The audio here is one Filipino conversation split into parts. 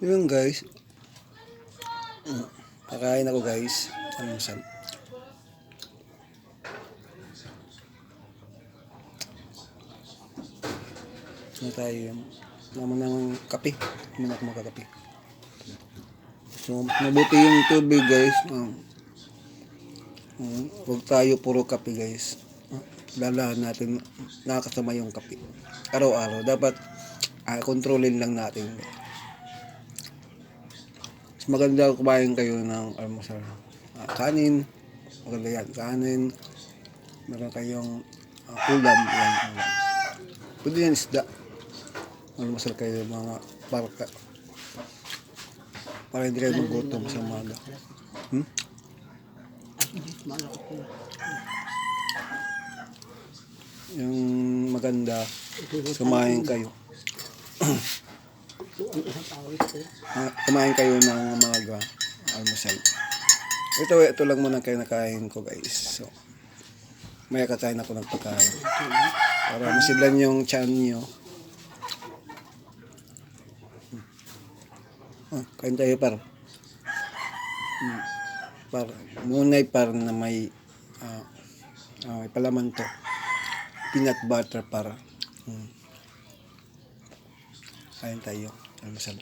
Yun guys. Mm, Kakain ako guys. Masal? Ano tayo? Naman ng kape. Naman ako magkakape. So, mabuti yung tubig guys. Um, um, huwag tayo puro kape guys. Uh, Lalahan natin nakakasama yung kape. Araw-araw. Dapat ah, kontrolin lang natin. Maganda kumain kayo ng almusal. Ah, kanin. Maganda yan. Kanin. Meron kayong ah, ulam. Yan, ulam. Pwede yan isda. Almusal kayo ng mga barka. Para hindi kayo magutom sa umaga. Hmm? Yung maganda, kumain kayo. Ah, kumain kayo ng mga almusal. Ito, ito lang muna kayo nakain ko guys. So, may kakain ako ng pagkain. Para masidlan yung chan nyo. Ah, kain tayo par. Hmm. Par, munay par na may ah, ah, may palaman to. Peanut butter para. Hmm. Kain tayo. Almusal.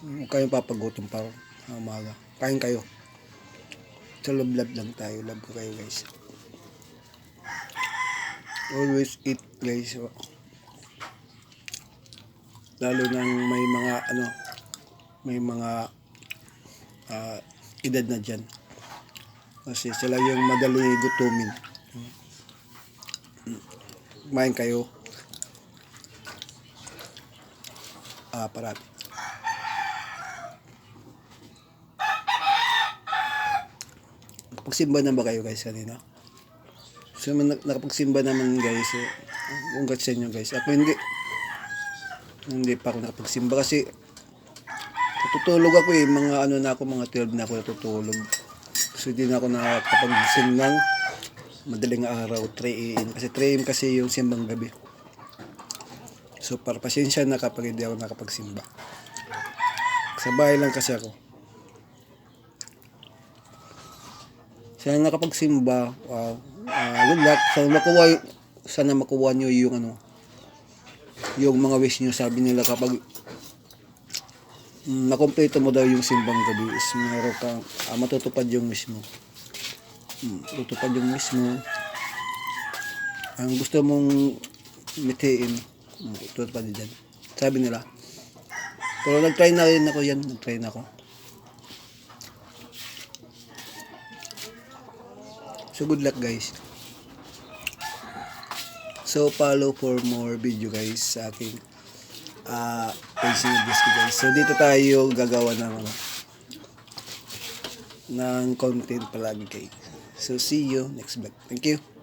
Hmm, Huwag kayong papagutom sa umaga. Kain kayo. Sa love-love lang tayo. Love ko kayo guys. Always eat guys. Lalo nang may mga ano, may mga ah, edad na dyan. Kasi sila yung madali gutumin. Kumain kayo. Ah, parati. Nakapagsimba na ba kayo guys kanina? So, nakapagsimba naman guys. Eh, congrats sa inyo guys. Ako hindi. Hindi pa ako nakapagsimba kasi tutulog ako eh. Mga ano na ako, mga 12 na ako natutulog. So, hindi na ako nakakapag-sim ng madaling araw, 3 a.m. Kasi 3 a.m. kasi yung simbang gabi. So, para pasensya na kapag hindi ako nakapagsimba. Sa bahay lang kasi ako. Sana nakapagsimba, wow. Ah, good luck. Sana makuha, sana makuha nyo yung ano, yung mga wish nyo. Sabi nila kapag mm, nakompleto mo daw yung simbang gabi is meron kang ah, matutupad yung wish mo. Mm, yung wish mo. Ang gusto mong mitiin, mm, tutupad din dyan. Sabi nila. Pero nag-try na rin ako yan. Nag-try na ako. So good luck guys. So follow for more video guys sa aking ah page Disco guys. So dito tayo gagawa ng ano, ng content palagi guys. So see you next vlog. Thank you.